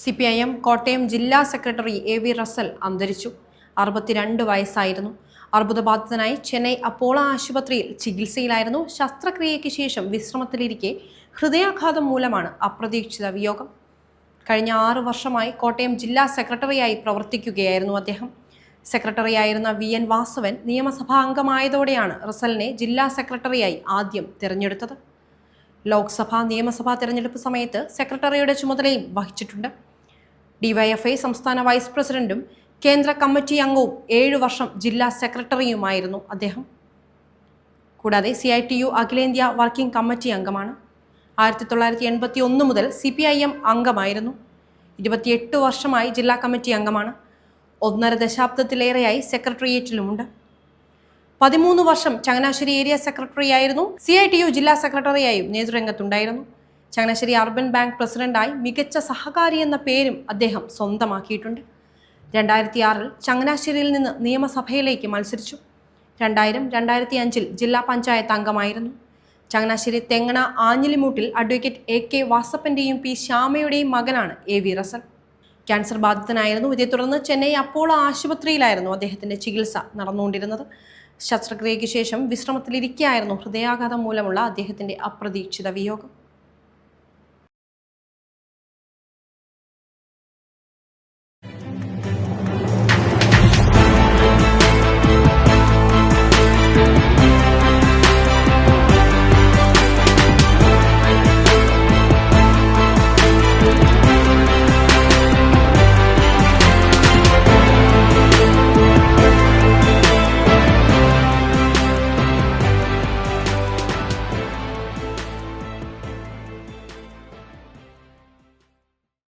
C P I M Kottayam ജില്ലാ secretary A V Russell അന്തരിച്ചു. അറുപത്തിരണ്ട് വയസ്സായിരുന്നു. അർബുദബാധിതനായി ചെന്നൈ അപ്പോളോ ആശുപത്രിയിൽ ചികിത്സയിലായിരുന്നു. ശസ്ത്രക്രിയയ്ക്ക് ശേഷം വിശ്രമത്തിലിരിക്കെ ഹൃദയാഘാതം മൂലമാണ് അപ്രതീക്ഷിത വിയോഗം. കഴിഞ്ഞ ആറ് വർഷമായി കോട്ടയം ജില്ലാ സെക്രട്ടറിയായി പ്രവർത്തിക്കുകയായിരുന്നു അദ്ദേഹം. സെക്രട്ടറിയായിരുന്ന വി എൻ വാസവൻ നിയമസഭാ അംഗമായതോടെയാണ് റസലിനെ ജില്ലാ സെക്രട്ടറിയായി ആദ്യം തിരഞ്ഞെടുത്തത്. ലോക്സഭാ നിയമസഭാ തിരഞ്ഞെടുപ്പ് സമയത്ത് സെക്രട്ടറിയുടെ ചുമതലയും വഹിച്ചിട്ടുണ്ട്. ഡിവൈഎഫ്ഐ സംസ്ഥാന വൈസ് പ്രസിഡന്റും കേന്ദ്ര കമ്മിറ്റി അംഗവും ഏഴു വർഷം ജില്ലാ സെക്രട്ടറിയുമായിരുന്നു അദ്ദേഹം. കൂടാതെ സി ഐ ടി യു അഖിലേന്ത്യാ വർക്കിംഗ് കമ്മിറ്റി അംഗമാണ്. ആയിരത്തി തൊള്ളായിരത്തി എൺപത്തി ഒന്ന് മുതൽ സി പി ഐ എം അംഗമായിരുന്നു. ഇരുപത്തിയെട്ട് വർഷമായി ജില്ലാ കമ്മിറ്റി അംഗമാണ്. ഒന്നര ദശാബ്ദത്തിലേറെയായി സെക്രട്ടേറിയറ്റിലുമുണ്ട്. പതിമൂന്ന് വർഷം ചങ്ങനാശ്ശേരി ഏരിയ സെക്രട്ടറിയായിരുന്നു. സി ഐ ടി യു ജില്ലാ സെക്രട്ടറിയായും നേതൃരംഗത്തുണ്ടായിരുന്നു. ചങ്ങനാശ്ശേരി അർബൻ ബാങ്ക് പ്രസിഡന്റായി മികച്ച സഹകാരി എന്ന പേരും അദ്ദേഹം സ്വന്തമാക്കിയിട്ടുണ്ട്. രണ്ടായിരത്തി ആറിൽ ചങ്ങനാശ്ശേരിയിൽ നിന്ന് നിയമസഭയിലേക്ക് മത്സരിച്ചു. രണ്ടായിരം രണ്ടായിരത്തി അഞ്ചിൽ ജില്ലാ പഞ്ചായത്ത് അംഗമായിരുന്നു. ചങ്ങനാശ്ശേരി തെങ്ങണ ആഞ്ഞിലിമൂട്ടിൽ അഡ്വക്കേറ്റ് എ കെ വാസപ്പന്റെയും പി ശ്യാമയുടെയും മകനാണ് എ വി റസൽ. ക്യാൻസർ ബാധിതനായിരുന്നു. ഇതേ തുടർന്ന് ചെന്നൈ അപ്പോളോ ആശുപത്രിയിലായിരുന്നു അദ്ദേഹത്തിന്റെ ചികിത്സ നടന്നുകൊണ്ടിരുന്നത്. ശസ്ത്രക്രിയയ്ക്ക് ശേഷം വിശ്രമത്തിലിരിക്കെയായിരുന്നു ഹൃദയാഘാതം മൂലമുള്ള അദ്ദേഹത്തിന്റെ അപ്രതീക്ഷിത വിയോഗം.